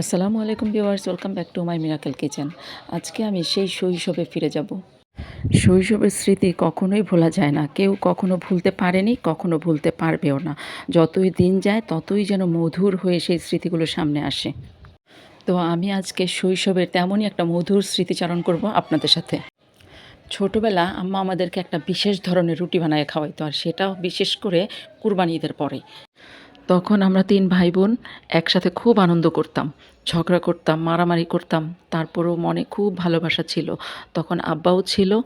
আসসালামু আলাইকুম viewers, welcome back to my Miracle Kitchen. আজকে আমি সেই শৈশবে ফিরে যাব। শৈশবের স্মৃতি কখনোই ভোলা যায় না। কেউ কখনো ভুলতে পারেনি, কখনো ভুলতে পারবেও না। যতই দিন যায়, ততই যেন মধুর হয়ে সেই স্মৃতিগুলো সামনে আসে। তো আমি আজকে শৈশবের তেমনই একটা মধুর স্মৃতিচারণ করব আপনাদের সাথে। ছোটোবেলা আম্মা আমাদেরকে একটা বিশেষ ধরনের রুটি বানায় খাওয়াইতো, আর সেটাও বিশেষ করে কুরবানি ঈদের পরে। তখন আমরা তিন ভাই বোন একসাথে খুব আনন্দ করতাম, ঝগড়া করতাম, মারামারি করতাম। তারপরেও মনে খুব ভালোবাসা ছিল। তখন আব্বাও ছিল,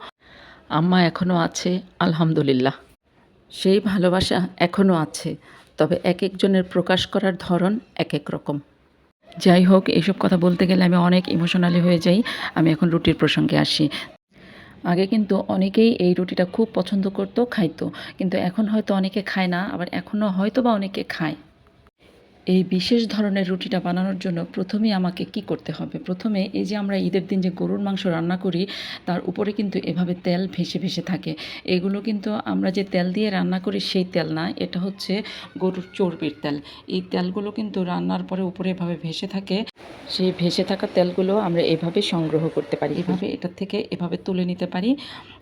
আম্মা এখনও আছে, আলহামদুলিল্লাহ। সেই ভালোবাসা এখনও আছে, তবে এক একজনের প্রকাশ করার ধরন এক এক রকম। যাই হোক, এইসব কথা বলতে গেলে আমি অনেক ইমোশনালি হয়ে যাই। আমি এখন রুটির প্রসঙ্গে আসি। আগে কিন্তু অনেকেই এই রুটিটা খুব পছন্দ করতো, খাইতো। কিন্তু এখন হয়তো অনেকে খায় না, আবার এখনও হয়তো বা অনেকে খায়। এই বিশেষ ধরনের রুটিটা বানানোর জন্য প্রথমেই আমাকে কি করতে হবে? প্রথমে এই যে আমরা ঈদের দিন যে গরুর মাংস রান্না করি, তার উপরে কিন্তু এভাবে তেল ভেসে ভেসে থাকে। এগুলো কিন্তু আমরা যে তেল দিয়ে রান্না করি, সেই তেল না, এটা হচ্ছে গরুর চর্বির তেল। এই তেলগুলো কিন্তু রান্নার পরে উপরে এভাবে ভেসে থাকে। সেই ভেসে থাকা তেলগুলো আমরা এভাবে সংগ্রহ করতে পারি। এভাবে এটার থেকে এভাবে তুলে নিতে পারি।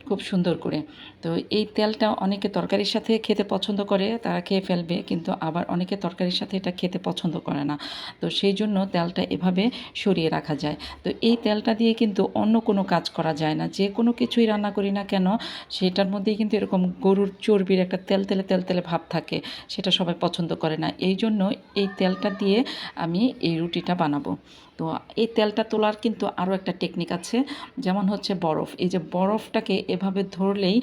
খুব সুন্দর করে। তো এই তেলটা অনেকে তরকারির সাথে খেতে পছন্দ করে, তারা খেয়ে ফেলবে, কিন্তু আবার অনেকে তরকারির সাথে এটা খেতে পছন্দ করে না। তো সেই জন্য তেলটা এভাবে সরিয়ে রাখা যায়। তো এই তেলটা দিয়ে কিন্তু অন্য কোনো কাজ করা যায় না। যে কোনো কিছুই রান্না করি না কেন, সেটার মধ্যেই কিন্তু এরকম গরুর চর্বির একটা তেল, তেলে তেল, তেলে ভাব থাকে, সেটা সবাই পছন্দ করে না। এই জন্য এই তেলটা দিয়ে আমি এই রুটিটা বানাবো। তো এই তেলটা তোলার কিন্তু আরও একটা টেকনিক আছে, যেমন হচ্ছে বরফ। এই যে বরফটাকে এভাবে ধরলেই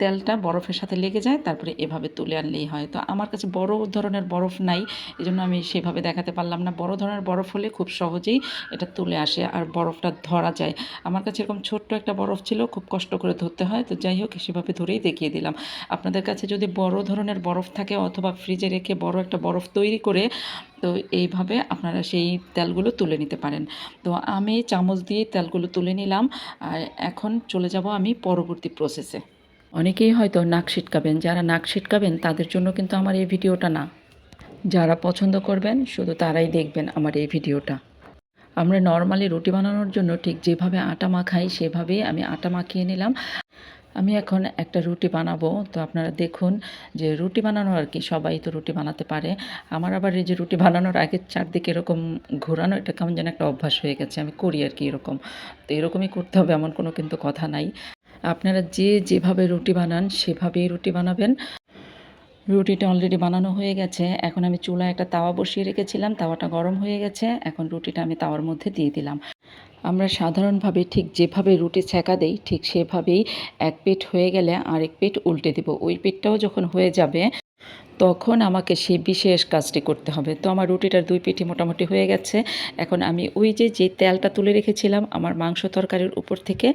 তেলটা বরফের সাথে লেগে যায়, তারপরে এভাবে তুলে আনলেই হয়। তো আমার কাছে বড় ধরনের বরফ নাই এই জন্য আমি সেভাবে দেখাতে পারলাম না। বড় ধরনের বরফ হলে খুব সহজেই এটা তুলে আসে আর বরফটা ধরা যায়। আমার কাছে এরকম ছোট্ট একটা বরফ ছিল, খুব কষ্ট করে ধরতে হয়, তো যাই হোক, সেভাবে ধরেই দেখিয়ে দিলাম। আপনাদের কাছে যদি বড় ধরনের বরফ থাকে অথবা ফ্রিজে রেখে বড় একটা বরফ তৈরি করে তো এইভাবে আপনারা সেই তেলগুলো তুলে নিতে পারেন। তো আমি চামচ দিয়ে তেলগুলো তুলে নিলাম আর এখন চলে যাব আমি পরবর্তী প্রসেসে অনেকেই হয়তো নাক ছিটকাবেন, যারা নাক ছিটকাবেন তাদের জন্য কিন্তু আমার এই ভিডিওটা না। যারা পছন্দ করবেন শুধু তারাই দেখবেন আমার এই ভিডিওটা। আমরা নর্মালি রুটি বানানোর জন্য ঠিক যেভাবে আটা মাখাই সেভাবেই আমি আটা মাখিয়ে নিলাম। আমি এখন একটা রুটি বানাবো। তো আপনারা দেখুন যে রুটি বানানো আর কি, সবাই তো রুটি বানাতে পারে। আমার আবার এই যে রুটি বানানোর আগে চারদিকে এরকম ঘোরানো, এটা কেমন যেন একটা অভ্যাস হয়ে গেছে। আমি করি আর কি এরকম। তো এরকমই করতে হবে, এমন কোনো কিন্তু কথা নাই। আপনারা যে যেভাবে রুটি বানান, সেভাবেই রুটি বানাবেন। রুটিটা অলরেডি বানানো হয়ে গেছে। এখন আমি চুলায় একটা তাওয়া বসিয়ে রেখেছিলাম, তাওয়াটা গরম হয়ে গেছে। এখন রুটিটা আমি তাওয়ার মধ্যে দিয়ে দিলাম। আমরা সাধারণভাবে ঠিক যেভাবে রুটি ছেঁকা দেই, ঠিক সেভাবেই এক পেট হয়ে গেলে আরেক পেট উল্টে দেব। ওই পেটটাও যখন হয়ে যাবে, তখন আমাকে সেই বিশেষ কাজটি করতে হবে। তো আমার রুটিটার দুই পিঠি মোটামুটি হয়ে গেছে। এখন আমি ওই যে যে তেলটা তুলে রেখেছিলাম, আমার মাংস তরকারির উপর থেকে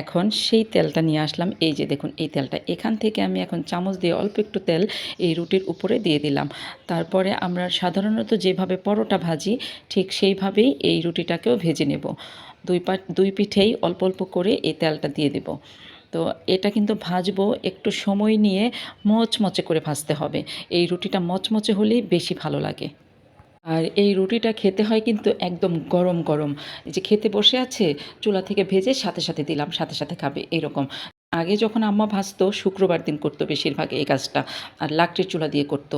এখন সেই তেলটা নিয়ে আসলাম। এই যে দেখুন, এই তেলটা। এখান থেকে আমি এখন চামচ দিয়ে অল্প একটু তেল এই রুটির উপরে দিয়ে দিলাম। তারপরে আমরা সাধারণত যেভাবে পরোটা ভাজি, ঠিক সেইভাবেই এই রুটিটাকেও ভেজে নেব। দুই পা, দুই পিঠেই অল্প অল্প করে এই তেলটা দিয়ে দেব। তো এটা কিন্তু ভাজবো, একটু সময় নিয়ে মচমচে করে ভাজতে হবে। এই রুটিটা মচমচে হলেই বেশি ভালো লাগে। আর এই রুটিটা খেতে হয় কিন্তু একদম গরম গরম। যে খেতে বসে আছে, চুলা থেকে ভেজে সাথে সাথে দিলাম, সাথে সাথে খাবে, এরকম। আগে যখন আম্মা ভাজতো, শুক্রবার দিন করতো বেশিরভাগ এই কাজটা, আর লাকড়ির চুলা দিয়ে করতো।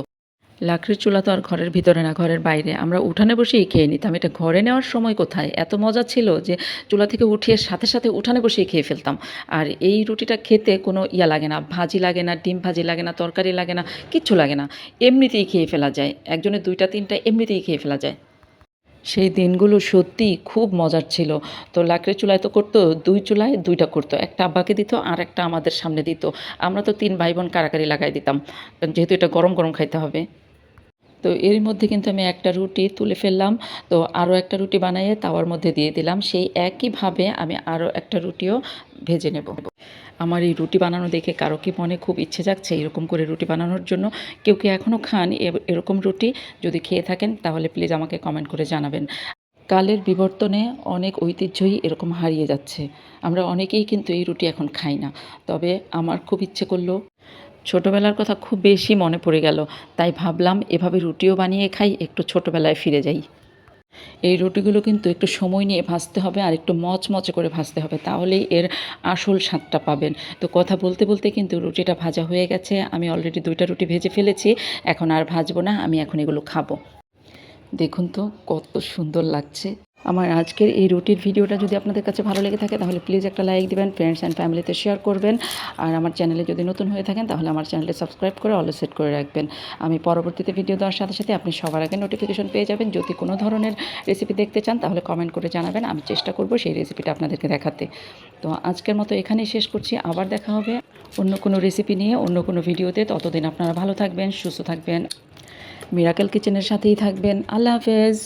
লাকড়ির চুলা তো আর ঘরের ভিতরে না, ঘরের বাইরে। আমরা উঠানে বসেই খেয়ে নিতাম। এটা ঘরে নেওয়ার সময় কোথায়? এত মজা ছিল যে চুলা থেকে উঠিয়ে সাথে সাথে উঠানে বসেই খেয়ে ফেলতাম। আর এই রুটিটা খেতে কোনো ইয়া লাগে না, ভাজি লাগে না, ডিম ভাজি লাগে না, তরকারি লাগে না, কিচ্ছু লাগে না। এমনিতেই খেয়ে ফেলা যায়। একজনের দুইটা, তিনটা, এমনিতেই খেয়ে ফেলা যায়। সেই দিনগুলো সত্যি খুব মজার ছিল। তো লাকড়ির চুলায় তো করতো, দুই চুলায় দুইটা করতো। একটা আব্বাকে দিত আর একটা আমাদের সামনে দিত। আমরা তো তিন ভাই বোন কারাকারি লাগাই দিতাম। যেহেতু এটা গরম গরম খাইতে হবে। তো এর মধ্যে কিন্তু আমি একটা রুটি তুলে ফেললাম। তো আরও একটা রুটি বানাইয়ে তাওয়ার মধ্যে দিয়ে দিলাম। সেই একইভাবে আমি আরও একটা রুটিও ভেজে নেব। আমার এই রুটি বানানো দেখে কারও কি মনে খুব ইচ্ছে যাচ্ছে এরকম করে রুটি বানানোর জন্য? কেউ কি এখনও খান এরকম রুটি? যদি খেয়ে থাকেন তাহলে প্লিজ আমাকে কমেন্ট করে জানাবেন। কালের বিবর্তনে অনেক ঐতিহ্যই এরকম হারিয়ে যাচ্ছে। আমরা অনেকেই কিন্তু এই রুটি এখন খাই না। তবে আমার খুব ইচ্ছে করল, ছোটোবেলার কথা খুব বেশি মনে পড়ে গেল, তাই ভাবলাম এভাবে রুটিও বানিয়ে খাই, একটু ছোটোবেলায় ফিরে যাই। এই রুটিগুলো কিন্তু একটু সময় নিয়ে ভাজতে হবে আর একটু মচমচে করে ভাজতে হবে, তাহলেই এর আসল স্বাদটা পাবেন। তো কথা বলতে বলতে কিন্তু রুটিটা ভাজা হয়ে গেছে, আমি অলরেডি দুইটা রুটি ভেজে ফেলেছি, এখন আর ভাজবো না, আমি এখন এগুলো খাব। দেখুন তো, কত সুন্দর লাগছে। আমার আজকের এই রুটির ভিডিওটা যদি আপনাদের কাছে ভালো লেগে থাকে, তাহলে প্লিজ একটা লাইক দেবেন ফ্রেন্ডস অ্যান্ড ফ্যামিলিতে শেয়ার করবেন। আর আমার চ্যানেলে যদি নতুন হয়ে থাকেন, তাহলে আমার চ্যানেলে সাবস্ক্রাইব করে অল সেট করে রাখবেন। আমি পরবর্তীতে ভিডিও দেওয়ার সাথে সাথে আপনি সবার আগে নোটিফিকেশন পেয়ে যাবেন। যদি কোনো ধরনের রেসিপি দেখতে চান, তাহলে কমেন্ট করে জানাবেন। আমি চেষ্টা করব সেই রেসিপিটা আপনাদেরকে দেখাতে। তো আজকের মতো এখানেই শেষ করছি। আবার দেখা হবে অন্য কোনো রেসিপি নিয়ে, অন্য কোনো ভিডিওতে ততদিন আপনারা ভালো থাকবেন, সুস্থ থাকবেন। মিরাকেল কিচেনের সাথেই থাকবেন। আল্লাহ হাফেজ।